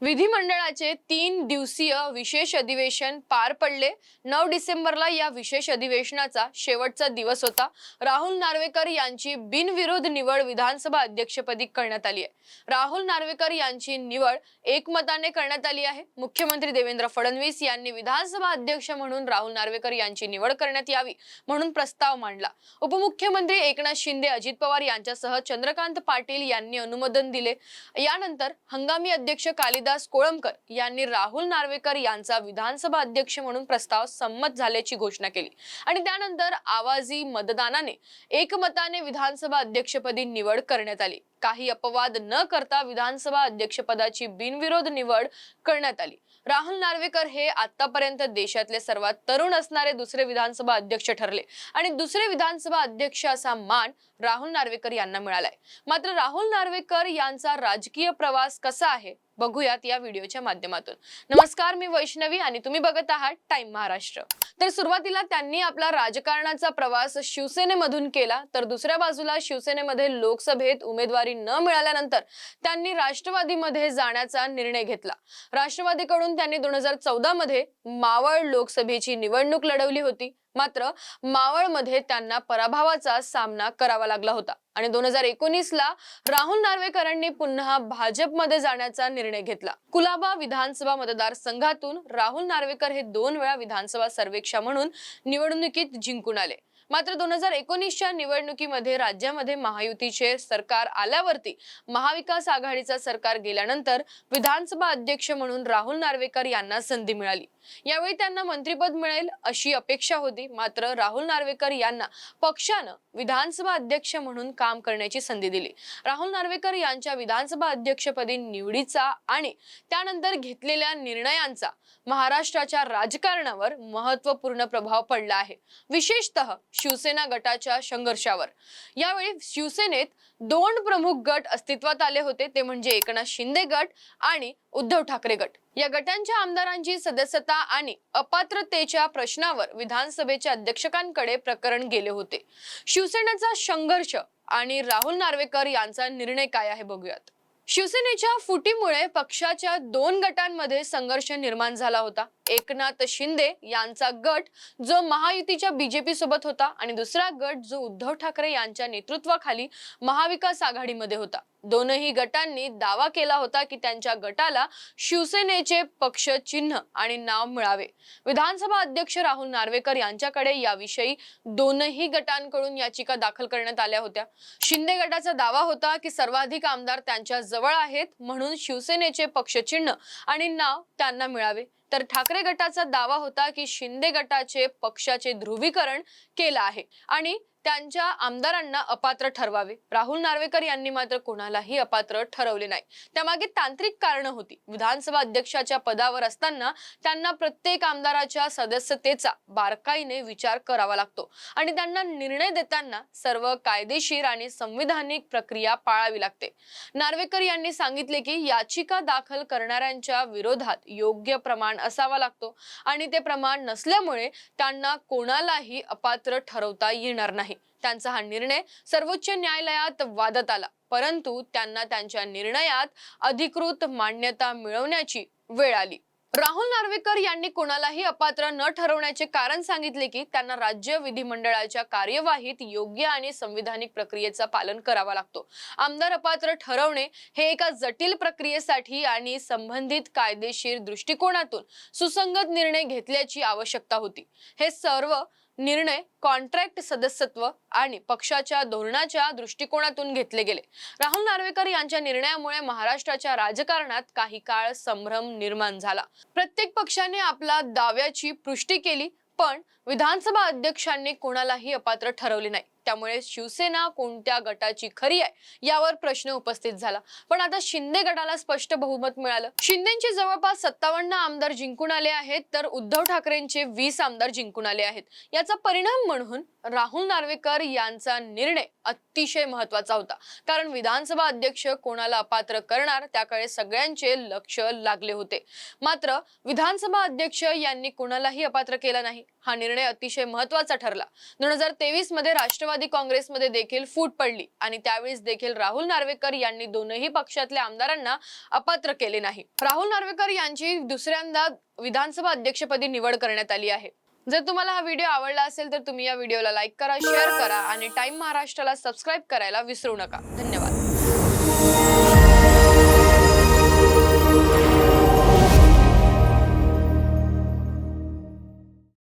विधिमंडळाचे तीन दिवसीय विशेष अधिवेशन पार पडले. नऊ डिसेंबरला या विशेष अधिवेशनाचा शेवटचा दिवस होता. राहुल नार्वेकर यांची बिनविरोध निवड विधानसभा अध्यक्षपदी करण्यात आली आहे. राहुल नार्वेकर यांची निवड एकमताने करण्यात आली आहे. मुख्यमंत्री देवेंद्र फडणवीस यांनी विधानसभा अध्यक्ष म्हणून राहुल नार्वेकर यांची निवड करण्यात यावी म्हणून प्रस्ताव मांडला. उपमुख्यमंत्री एकनाथ शिंदे अजित पवार यांच्यासह चंद्रकांत पाटील यांनी अनुमोदन दिले. यानंतर हंगामी अध्यक्ष कालिद कालिदास कोळंबकर यांनी राहुल नार्वेकर यांचा विधानसभा अध्यक्ष म्हणून प्रस्ताव संमत झाल्याची घोषणा केली. आणि त्यानंतर आवाजी मतदानाने एकमताने विधानसभा अध्यक्षपदी निवड करण्यात आली. काही अपवाद न करता विधानसभा अध्यक्षपदाची बिनविरोध निवड करण्यात आली. राहुल नार्वेकर हे आतापर्यंत देशातले सर्वात तरुण असणारे दुसरे विधानसभा अध्यक्ष ठरले आणि दुसरे विधानसभा अध्यक्ष असा मान राहुल नार्वेकर यांना मिळालाय. मात्र राहुल नार्वेकर यांचा राजकीय प्रवास कसा आहे बघूयात या व्हिडिओच्या माध्यमातून. नमस्कार मी वैष्णवी आणि तुम्ही बघत आहात टाइम महाराष्ट्र. तर सुरुवातीला त्यांनी आपला राजकारणाचा प्रवास शिवसेनेमधून केला तर दुसऱ्या बाजूला शिवसेनेमध्ये लोकसभेत उमेदवारी उमेदवारी न मिळाल्यानंतर त्यांनी राष्ट्रवादीमध्ये जाण्याचा निर्णय घेतला. राष्ट्रवादीकडून त्यांनी दोन हजार चौदा मध्ये मावळ लोकसभेची निवडणूक लढवली होती. मात्र मावळमध्ये त्यांना पराभवाचा सामना करावा लागला होता. आणि दोन हजार एकोणीसला राहुल नार्वेकरांनी पुन्हा भाजपमध्ये जाण्याचा निर्णय घेतला. कुलाबा विधानसभा मतदारसंघातून राहुल नार्वेकर हे दोन वेळा विधानसभा सर्वेक्षा म्हणून निवडणुकीत जिंकून आले. मात्र दोन हजार एकोणीसच्या निवडणुकीमध्ये राज्यामध्ये महायुतीचे सरकार आल्यावरती महाविकास आघाडीचा सरकार गेल्यानंतर विधानसभा अध्यक्ष म्हणून राहुल नार्वेकर यांना संधी मिळाली. यावेळी त्यांना मंत्रिपद मिळेल अशी अपेक्षा होती. मात्र राहुल नार्वेकर यांना पक्षानं विधानसभा अध्यक्ष म्हणून काम करण्याची संधी दिली. राहुल नार्वेकर यांच्या विधानसभा अध्यक्षपदी निवडीचा आणि त्यानंतर घेतलेल्या निर्णयांचा महाराष्ट्राच्या राजकारणावर महत्त्वपूर्ण प्रभाव पडला आहे. विशेषतः शिवसेना गटाच्या संघर्षावर. यावेळी शिवसेनेत दोन प्रमुख गट अस्तित्वात आले होते. ते म्हणजे एकनाथ शिंदे गट आणि उद्धव ठाकरे गट. या गटांच्या आमदारांची सदस्यता आणि अपात्रतेच्या प्रश्नावर विधानसभेच्या अध्यक्षकांकडे प्रकरण गेले होते. शिवसेनेचा संघर्ष आणि राहुल नार्वेकर यांचा निर्णय काय आहे बघूयात. शिवसेनेच्या फुटीमुळे पक्षाच्या दोन गटांमध्ये संघर्ष निर्माण झाला होता. एकनाथ शिंदे यांचा गट जो महायुतीच्या बीजेपी सोबत होता आणि दुसरा गट जो उद्धव ठाकरे यांच्या नेतृत्वाखाली महाविकास आघाडीमध्ये होता. दोनही गटांनी दावा केला होता की त्यांच्या गटाला शिवसेनेचे पक्ष चिन्ह आणि नाव मिळावे. विधानसभा अध्यक्ष राहुल नार्वेकर यांच्याकडे याविषयी दोनही गटांकडून याचिका दाखल करण्यात आल्या होत्या. शिंदे गटाचा दावा होता की सर्वाधिक आमदार त्यांच्या जवळ आहेत म्हणून शिवसेनेचे पक्षचिन्ह आणि नाव त्यांना मिळावे. तर ठाकरे गटाचा दावा होता की शिंदे गटाचे पक्षाचे ध्रुवीकरण केलं आहे. आणि त्यांच्या आमदारांना अपात्र ठरवावे. राहुल नार्वेकर यांनी मात्र कोणालाही अपात्र ठरवले नाही. त्यामागे तांत्रिक कारणं होती. विधानसभा अध्यक्षाच्या पदावर असताना त्यांना प्रत्येक आमदाराच्या सदस्यतेचा बारकाईने विचार करावा लागतो आणि त्यांना निर्णय देताना सर्व कायदेशीर आणि संविधानिक प्रक्रिया पाळावी लागते. नार्वेकर यांनी सांगितले की याचिका दाखल करणाऱ्यांच्या विरोधात योग्य प्रमाण असावा लागतो आणि ते प्रमाण नसल्यामुळे त्यांना कोणालाही अपात्र ठरवता येणार नाही. त्यांचा हा निर्णय सर्वोच्च न्यायालयात वादत आला. परंतु त्यांना त्यांच्या निर्णयात अधिकृत मान्यता मिळवण्याची वेळ आली. राहुल नार्वेकर यांनी कोणालाही अपात्र न ठरवण्याचे कारण सांगितले की त्यांना राज्य विधिमंडळाच्या कार्यवाहीत योग्य आणि संविधानिक प्रक्रियेचा पालन करावा लागतो. आमदार अपात्र ठरवणे हे एका जटिल प्रक्रियेसाठी आणि संबंधित कायदेशीर दृष्टिकोनातून सुसंगत निर्णय घेतल्याची आवश्यकता होती. हे सर्व निर्णय कॉन्ट्रॅक्ट सदस्यत्व आणि पक्षाच्या धोरणाच्या दृष्टिकोनातून घेतले गेले. राहुल नार्वेकर यांच्या निर्णयामुळे महाराष्ट्राच्या राजकारणात काही काळ संभ्रम निर्माण झाला. प्रत्येक पक्षाने आपला दाव्याची पुष्टी केली पण विधानसभा अध्यक्षांनी कोणालाही अपात्र ठरवले नाही. त्यामुळे शिवसेना कोणत्या गटाची खरी आहे यावर प्रश्न उपस्थित झाला. पण आता शिंदे गटाला स्पष्ट बहुमत मिळालं. शिंदेचे जवळपास सत्तावन्न आमदार जिंकून आले आहेत तर उद्धव ठाकरेंचे वीस आमदार जिंकून आले आहेत. याचा परिणाम म्हणून राहुल नार्वेकर यांचा निर्णय अतिशय महत्त्वाचा होता. कारण विधानसभा अध्यक्ष कोणाला अपात्र करणार त्याकडे सगळ्यांचे लक्ष लागले होते. मात्र विधानसभा अध्यक्ष यांनी कोणालाही अपात्र केला नाही. हा निर्णय अतिशय महत्त्वाचा ठरला. दोन हजार तेवीसमध्ये राष्ट्रवादी राष्ट्रवादी काँग्रेसमध्ये देखील फूट पडली आणि त्यावेळेस देखील राहुल नार्वेकर यांनी दोनही पक्षातल्या आमदारांना अपात्र केले नाही. राहुल नार्वेकर यांची दुसऱ्यांदा विधानसभा अध्यक्षपदी निवड करण्यात आली आहे. जर तुम्हाला हा व्हिडिओ आवडला असेल तर तुम्ही या व्हिडिओला लाईक करा शेअर करा आणि टाइम महाराष्ट्राला सबस्क्राईब करायला विसरू नका. धन्यवाद.